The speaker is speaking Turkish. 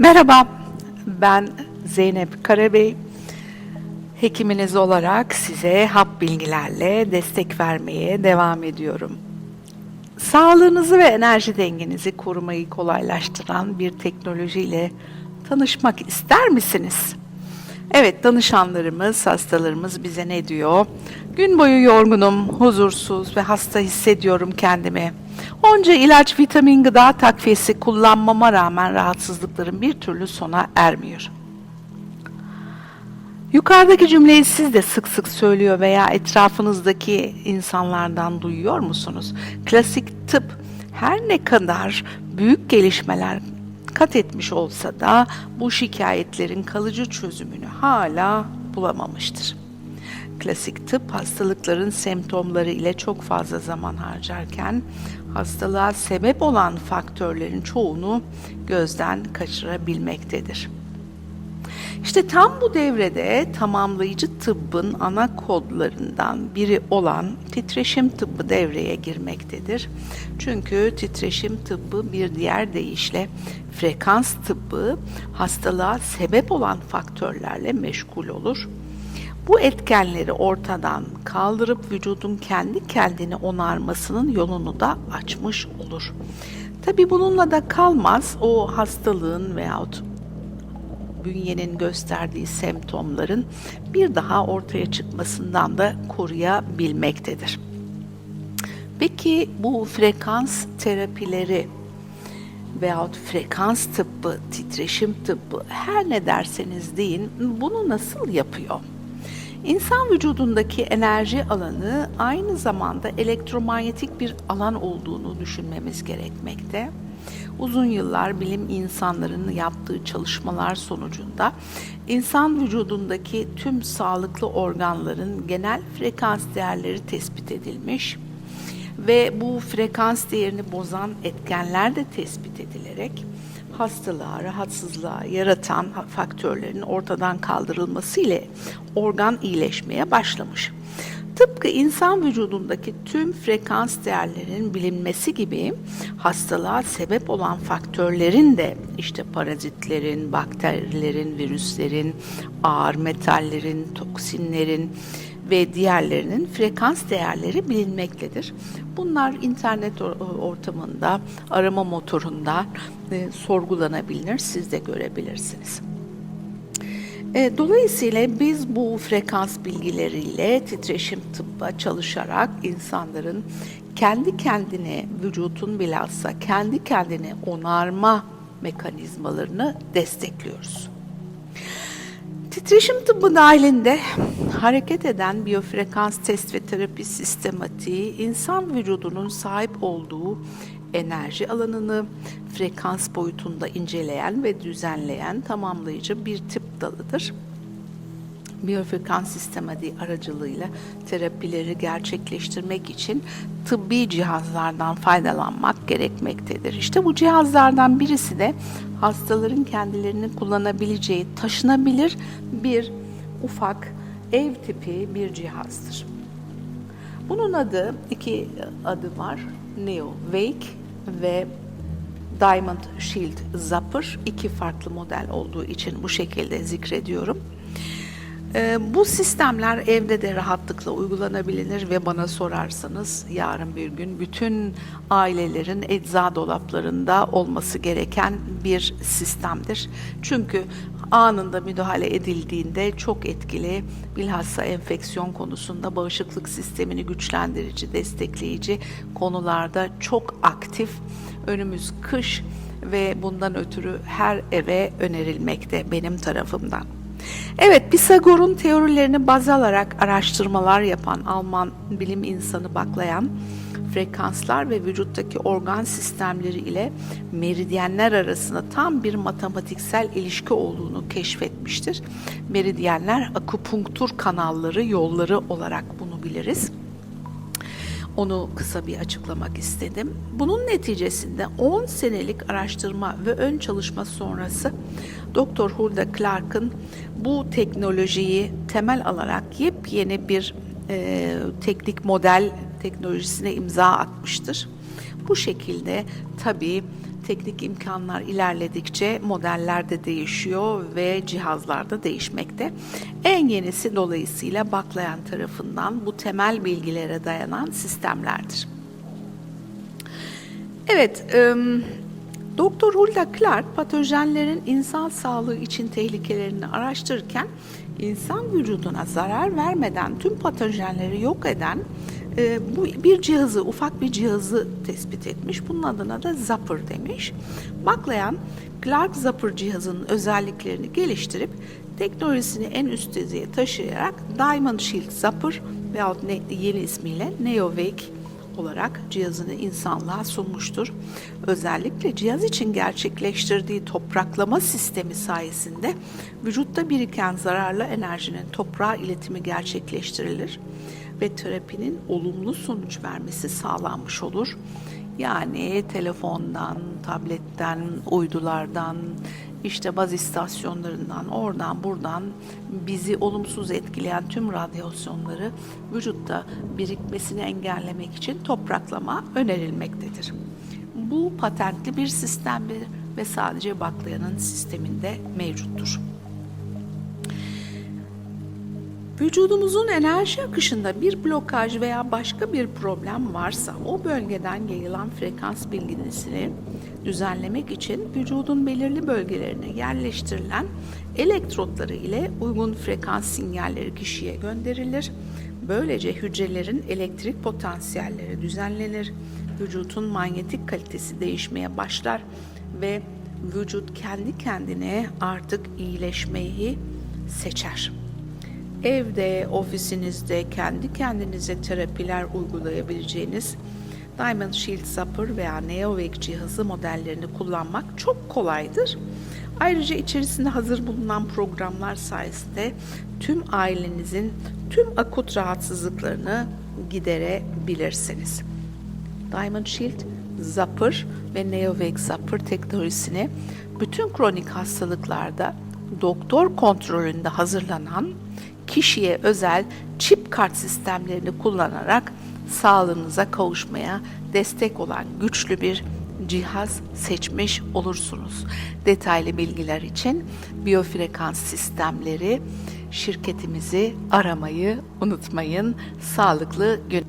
Merhaba, ben Zeynep Karabey. Hekiminiz olarak size hap bilgilerle destek vermeye devam ediyorum. Sağlığınızı ve enerji dengenizi korumayı kolaylaştıran bir teknolojiyle tanışmak ister misiniz? Evet, danışanlarımız, hastalarımız bize ne diyor? Gün boyu yorgunum, huzursuz ve hasta hissediyorum kendimi. Onca ilaç, vitamin, gıda takviyesi kullanmama rağmen rahatsızlıklarım bir türlü sona ermiyor. Yukarıdaki cümleyi siz de sık sık söylüyor veya etrafınızdaki insanlardan duyuyor musunuz? Klasik tıp her ne kadar büyük gelişmeler kat etmiş olsa da bu şikayetlerin kalıcı çözümünü hala bulamamıştır. Klasik tıp hastalıkların semptomları ile çok fazla zaman harcarken hastalığa sebep olan faktörlerin çoğunu gözden kaçırabilmektedir. İşte tam bu devrede tamamlayıcı tıbbın ana kodlarından biri olan titreşim tıbbı devreye girmektedir. Çünkü titreşim tıbbı bir diğer deyişle frekans tıbbı hastalığa sebep olan faktörlerle meşgul olur. Bu etkenleri ortadan kaldırıp vücudun kendi kendini onarmasının yolunu da açmış olur. Tabi bununla da kalmaz o hastalığın veyahut bünyenin gösterdiği semptomların bir daha ortaya çıkmasından da koruyabilmektedir. Peki bu frekans terapileri veyahut frekans tıbbı, titreşim tıbbı her ne derseniz deyin bunu nasıl yapıyor? İnsan vücudundaki enerji alanı aynı zamanda elektromanyetik bir alan olduğunu düşünmemiz gerekmekte. Uzun yıllar bilim insanlarının yaptığı çalışmalar sonucunda insan vücudundaki tüm sağlıklı organların genel frekans değerleri tespit edilmiş ve bu frekans değerini bozan etkenler de tespit edilerek hastalığa, rahatsızlığa yaratan faktörlerin ortadan kaldırılması ile organ iyileşmeye başlamış. Tıpkı insan vücudundaki tüm frekans değerlerinin bilinmesi gibi hastalığa sebep olan faktörlerin de işte parazitlerin, bakterilerin, virüslerin, ağır metallerin, toksinlerin ve diğerlerinin frekans değerleri bilinmektedir. Bunlar internet ortamında, arama motorunda e, sorgulanabilir, siz de görebilirsiniz. E, dolayısıyla biz bu frekans bilgileriyle titreşim tıbba çalışarak insanların kendi kendine vücutun bilhassa kendi kendine onarma mekanizmalarını destekliyoruz. Titreşim tıbbı dahilinde hareket eden biyofrekans test ve terapi sistematiği insan vücudunun sahip olduğu enerji alanını frekans boyutunda inceleyen ve düzenleyen tamamlayıcı bir tıp dalıdır. Biyofrekans sistematiği aracılığıyla terapileri gerçekleştirmek için tıbbi cihazlardan faydalanmak gerekmektedir. İşte bu cihazlardan birisi de hastaların kendilerini kullanabileceği taşınabilir bir ufak ev tipi bir cihazdır. Bunun adı iki adı var. Neo Wake ve Diamond Shield Zapper iki farklı model olduğu için bu şekilde zikrediyorum. Ee, bu sistemler evde de rahatlıkla uygulanabilir ve bana sorarsanız yarın bir gün bütün ailelerin ecza dolaplarında olması gereken bir sistemdir. Çünkü anında müdahale edildiğinde çok etkili bilhassa enfeksiyon konusunda bağışıklık sistemini güçlendirici, destekleyici konularda çok aktif. Önümüz kış ve bundan ötürü her eve önerilmekte benim tarafımdan. Evet, Pisagor'un teorilerini baz alarak araştırmalar yapan Alman bilim insanı Baklayan, frekanslar ve vücuttaki organ sistemleri ile meridyenler arasında tam bir matematiksel ilişki olduğunu keşfetmiştir. Meridyenler akupunktur kanalları, yolları olarak bunu biliriz. Onu kısa bir açıklamak istedim. Bunun neticesinde 10 senelik araştırma ve ön çalışma sonrası Dr. Hulda Clark'ın bu teknolojiyi temel alarak yepyeni bir e, teknik model teknolojisine imza atmıştır. Bu şekilde tabii teknik imkanlar ilerledikçe modeller de değişiyor ve cihazlar da değişmekte. En yenisi dolayısıyla baklayan tarafından bu temel bilgilere dayanan sistemlerdir. Evet, ım, Doktor Hulda Clark patojenlerin insan sağlığı için tehlikelerini araştırırken insan vücuduna zarar vermeden tüm patojenleri yok eden e, bu bir cihazı, ufak bir cihazı tespit etmiş. Bunun adına da Zapper demiş. Baklayan Clark Zapper cihazının özelliklerini geliştirip teknolojisini en üst düzeye taşıyarak Diamond Shield Zapper veyahut ne- yeni ismiyle NeoWake olarak cihazını insanlığa sunmuştur. Özellikle cihaz için gerçekleştirdiği topraklama sistemi sayesinde vücutta biriken zararlı enerjinin toprağa iletimi gerçekleştirilir ve terapinin olumlu sonuç vermesi sağlanmış olur. Yani telefondan, tabletten, uydulardan, işte baz istasyonlarından, oradan buradan bizi olumsuz etkileyen tüm radyasyonları vücutta birikmesini engellemek için topraklama önerilmektedir. Bu patentli bir sistemdir ve sadece baklayanın sisteminde mevcuttur. Vücudumuzun enerji akışında bir blokaj veya başka bir problem varsa o bölgeden yayılan frekans bilgisini düzenlemek için vücudun belirli bölgelerine yerleştirilen elektrotları ile uygun frekans sinyalleri kişiye gönderilir. Böylece hücrelerin elektrik potansiyelleri düzenlenir, vücutun manyetik kalitesi değişmeye başlar ve vücut kendi kendine artık iyileşmeyi seçer. Evde, ofisinizde kendi kendinize terapiler uygulayabileceğiniz Diamond Shield Zapper veya NeoWake cihazı modellerini kullanmak çok kolaydır. Ayrıca içerisinde hazır bulunan programlar sayesinde tüm ailenizin tüm akut rahatsızlıklarını giderebilirsiniz. Diamond Shield, Zapper ve NeoWake Zapper teknolojisini bütün kronik hastalıklarda doktor kontrolünde hazırlanan kişiye özel çip kart sistemlerini kullanarak sağlığınıza kavuşmaya destek olan güçlü bir cihaz seçmiş olursunuz. Detaylı bilgiler için biyofrekans sistemleri şirketimizi aramayı unutmayın. Sağlıklı gün